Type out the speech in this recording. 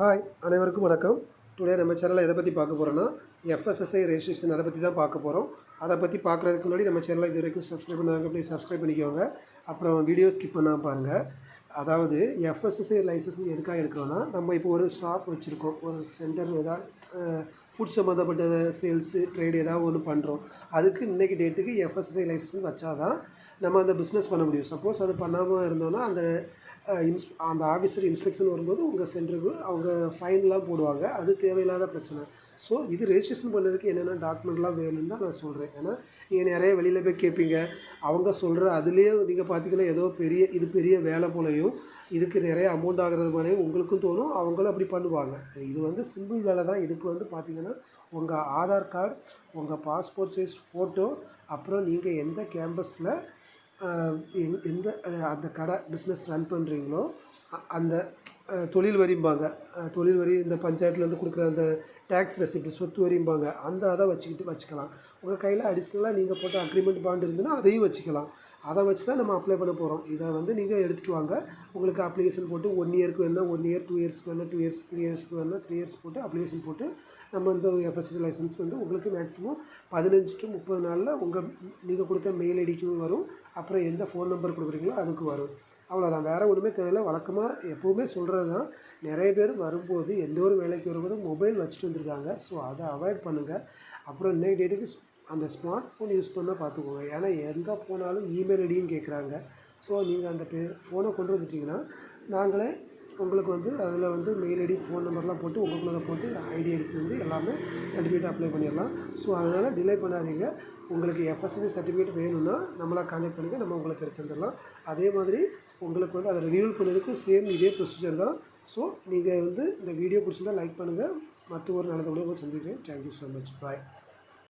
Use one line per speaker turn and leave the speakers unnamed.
Hi அனைவருக்கும் வணக்கம். Today நம்ம சேனலில் எதை பற்றி பார்க்க போகிறோன்னா எஃப்எஸ்எஸ்ஐ ரெஜிஸ்ட்ரேஷன் அதை பற்றி தான் பார்க்க போகிறோம் அதை பற்றி பார்க்குறதுக்கு முன்னாடி நம்ம சேனலை இது வரைக்கும் சப்ஸ்கிரைப் பண்ணாங்க ப்ளீஸ் சப்ஸ்கிரைப் பண்ணிக்கோங்க. அப்புறம் வீடியோ ஸ்கிப் பண்ணாமல் பாருங்கள் அதாவது எஃப்எஸ்எஸ்ஐ லைசன்ஸ் எதுக்காக எடுக்கிறோன்னா நம்ம இப்போ ஒரு ஷாப் வச்சுருக்கோம். ஒரு சென்டர் ஏதாவது ஃபுட் சம்மந்தப்பட்ட சேல்ஸு ட்ரேடு ஏதாவது ஒன்று பண்ணுறோம் அதுக்கு இன்றைக்கி டேட்டுக்கு எஃப்எஸ்எஸ்ஐ லைசன்ஸ் வச்சாதான் நம்ம அந்த பிஸ்னஸ் பண்ண முடியும். சப்போஸ் அது பண்ணாமல் இருந்தோன்னா அந்த இன்ஸ் அந்த ஆஃபீஸர் இன்ஸ்பெக்ஷன் வரும்போது உங்கள் சென்டருக்கு அவங்க ஃபைன்லாம் போடுவாங்க. அது தேவையில்லாத பிரச்சனை. ஸோ இது ரெஜிஸ்ட்ரேஷன் பண்ணதுக்கு என்னென்ன டாக்குமெண்ட்லாம் வேணும்னு தான் நான் சொல்கிறேன் ஏன்னா நீங்கள் நிறைய வெளியில் போய் கேட்பீங்க அவங்க சொல்கிற அதுலேயே நீங்கள் பார்த்தீங்கன்னா ஏதோ பெரிய இது பெரிய வேலை போலையும் இதுக்கு நிறைய அமௌண்ட் ஆகிறது போலையும் உங்களுக்கும் தோணும். அவங்களும் அப்படி பண்ணுவாங்க. இது வந்து சிம்பிள் வேலை தான். இதுக்கு வந்து பார்த்தீங்கன்னா உங்கள் ஆதார் கார்டு உங்கள் பாஸ்போர்ட் சைஸ் ஃபோட்டோ அப்புறம் நீங்கள் எந்த கேம்பஸில் எந்த அந்த கடை பிஸ்னஸ் ரன் பண்ணுறீங்களோ அந்த தொழில் வரிம்பாங்க. தொழில் வரி இந்த பஞ்சாயத்துலேருந்து கொடுக்குற அந்த டேக்ஸ் ரெசிப்ட் சொத்து வரிம்பாங்க. அந்த அதை வச்சுக்கிட்டு வச்சுக்கலாம். உங்கள் கையில் அடிஷ்னலாக நீங்கள் போட்ட அக்ரிமெண்ட் பாண்ட் இருந்ததுன்னா அதையும் வச்சுக்கலாம். அதை வச்சு தான் நம்ம அப்ளை பண்ண போகிறோம் இதை வந்து நீங்கள் எடுத்துகிட்டு வாங்க. உங்களுக்கு அப்ளிகேஷன் போட்டு ஒன் இயருக்கு வேணால் ஒன் இயர் டூ இயர்ஸ்க்கு வேணால் டூ இயர்ஸ் த்ரீ இயர்ஸ்க்கு வேணால் த்ரீ இயர்ஸ் போட்டு அப்ளிகேஷன் போட்டு நம்ம இந்த எஃப்எஸ்சி லைசன்ஸ் வந்து உங்களுக்கு மேக்ஸிமம் பதினஞ்சு டு முப்பது நாளில் உங்கள் நீங்கள் கொடுத்த மெயில் ஐடிக்கும் வரும். அப்புறம் எந்த ஃபோன் நம்பர் கொடுக்குறீங்களோ அதுக்கு வரும். அவ்வளோதான் வேறு ஒன்றுமே தேவையில்லை. வழக்கமாக எப்போவுமே சொல்கிறது தான் நிறைய பேர் வரும்போது எந்த ஒரு வேலைக்கு வரும்போது மொபைல் வச்சுட்டு வந்திருக்காங்க. ஸோ அதை அவாய்ட் பண்ணுங்கள் அப்புறம் இன்னைக்கு டேட்டுக்கு அந்த ஸ்மார்ட் ஃபோன் யூஸ் பண்ணால் பார்த்துக்கோங்க ஏன்னா எங்கே போனாலும் இமெயில் ஐடியும் கேட்குறாங்க ஸோ நீங்கள் அந்த பே ஃபோனை கொண்டு வந்துட்டிங்கன்னா நாங்களே உங்களுக்கு வந்து அதில் வந்து மெயில் ஐடி ஃபோன் நம்பர்லாம் போட்டு உங்களுக்குள்ளதை போட்டு ஐடி எடுத்து வந்து எல்லாமே சர்டிஃபிகேட் அப்ளை பண்ணிடலாம். ஸோ அதனால் டிலே பண்ணாதீங்க. உங்களுக்கு எஃப்எஸ்எஸ்சி சர்டிஃபிகேட் வேணும்னா நம்மளை கான்டாக்ட் பண்ணுங்கள் நம்ம உங்களுக்கு எடுத்து வந்துடலாம் அதே மாதிரி உங்களுக்கு வந்து அதை ரினியூவல் பண்ணுறதுக்கும் சேம் இதே ப்ரொசீஜர் தான். ஸோ நீங்கள் வந்து இந்த வீடியோ பிடிச்சிருந்தால் லைக் பண்ணுங்கள் மற்ற ஒரு நல்லதோட உங்களை சந்திக்கிறேன். Thank you so much bye